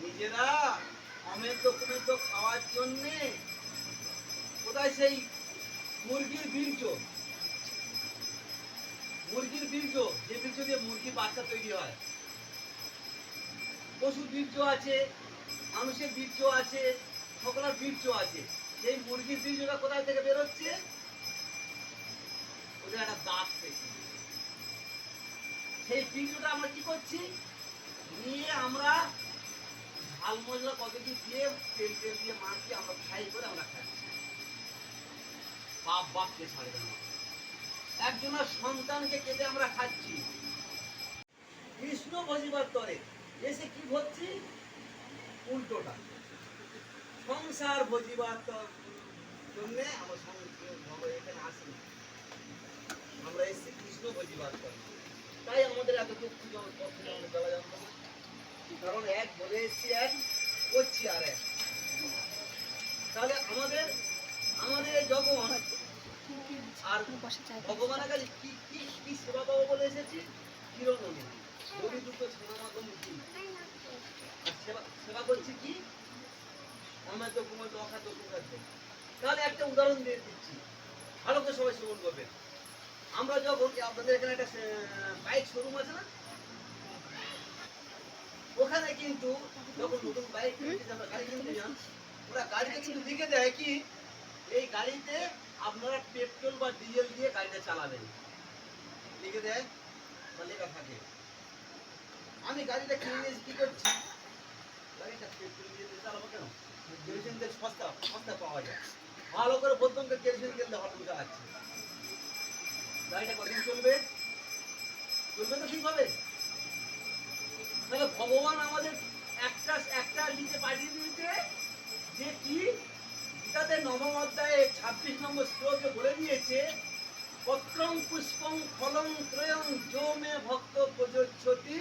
নিজেরা অমেদ্য কুমেদ্য খাওয়ার জন্যে কোথায় সেই মুরগির বীর্য? মুরগির বীর্য, যে বীর্য দিয়ে মুরগির বাচ্চা তৈরি হয়। পশুর বীর্য আছে, মানুষের বীর্য আছে, সকলের বীর্য আছে। সেই মুরগির বীর্যটা কোথায় থেকে বেরোচ্ছে? ওদের একটা দাঁত থেকে। সেই বীর্যটা আমরা কি করছি? নিয়ে আমরা ঝাল মশলা কত কি দিয়ে তেল তেল দিয়ে মাখিয়ে আমরা ফ্রাই করে আমরা খাচ্ছি বাপ বাপকে ছাড়বে না একজনের সন্তানকে কেটে আমরা খাচ্ছি। কৃষ্ণ ভজিবার তরে এসে কি হচ্ছি উল্টোটা। সংসার ভজিবার জন্যে আমরা সং- এখানে আসি আমরা এসেছি কৃষ্ণ ভজিবার তরে। তাই আমাদের এত দুঃখ যখন কষ্ট যন্ত্রণা কারণ এক বলে এসছি, এক করছি আর এক। তাহলে আমাদের আমাদের যখন আর ভগবানের কাছে কি কি কি সেবা পাবো বলে এসেছি? চিরনমী দরিদ্র ছানামাতম কি? আর সেবা সেবা করছি কি? আমার তো কুমার তো কুমার তাহলে একটা উদাহরণ দিয়ে দিচ্ছি। ভালো করে সবাই শ্রবণ করবেন। আমরা যখন আপনাদের এখানে একটা বাইক শোরুম আছে না? ওখানে কিন্তু যখন নতুন বাইক গাড়ি কিনতে যান ওরা গাড়িতে কিন্তু লিখে দেয় কি এই গাড়িতে আপনারা পেট্রোল বা ডিজেল দিয়ে গাড়িটা চালাবেন। লিখে দেয় বা লেখা থাকে। আমি গাড়িটা কিনে নিয়েছি কি করছি গাড়িটা পেট্রোল দিয়ে দিয়ে চালাবো কেন? কেরোসিন তেল সস্তা সস্তা পাওয়া যায়। ভালো করে বলতাম কেরোসিন তেল দিয়ে হঠাৎ চালাচ্ছি গাড়িটা কতদিন চলবে চলবে তো ঠিক হবে তাহলে ভগবান আমাদের একটা একটা লিখে পাঠিয়ে দিয়েছে যে কি? গীতাতে নবম অধ্যায়ে ছাব্বিশ নম্বর শ্লোকে বলে দিয়েছে, পত্রং পুষ্পং ফলং ত্রয়ং যো মে ভক্ত প্রযোজ্যতি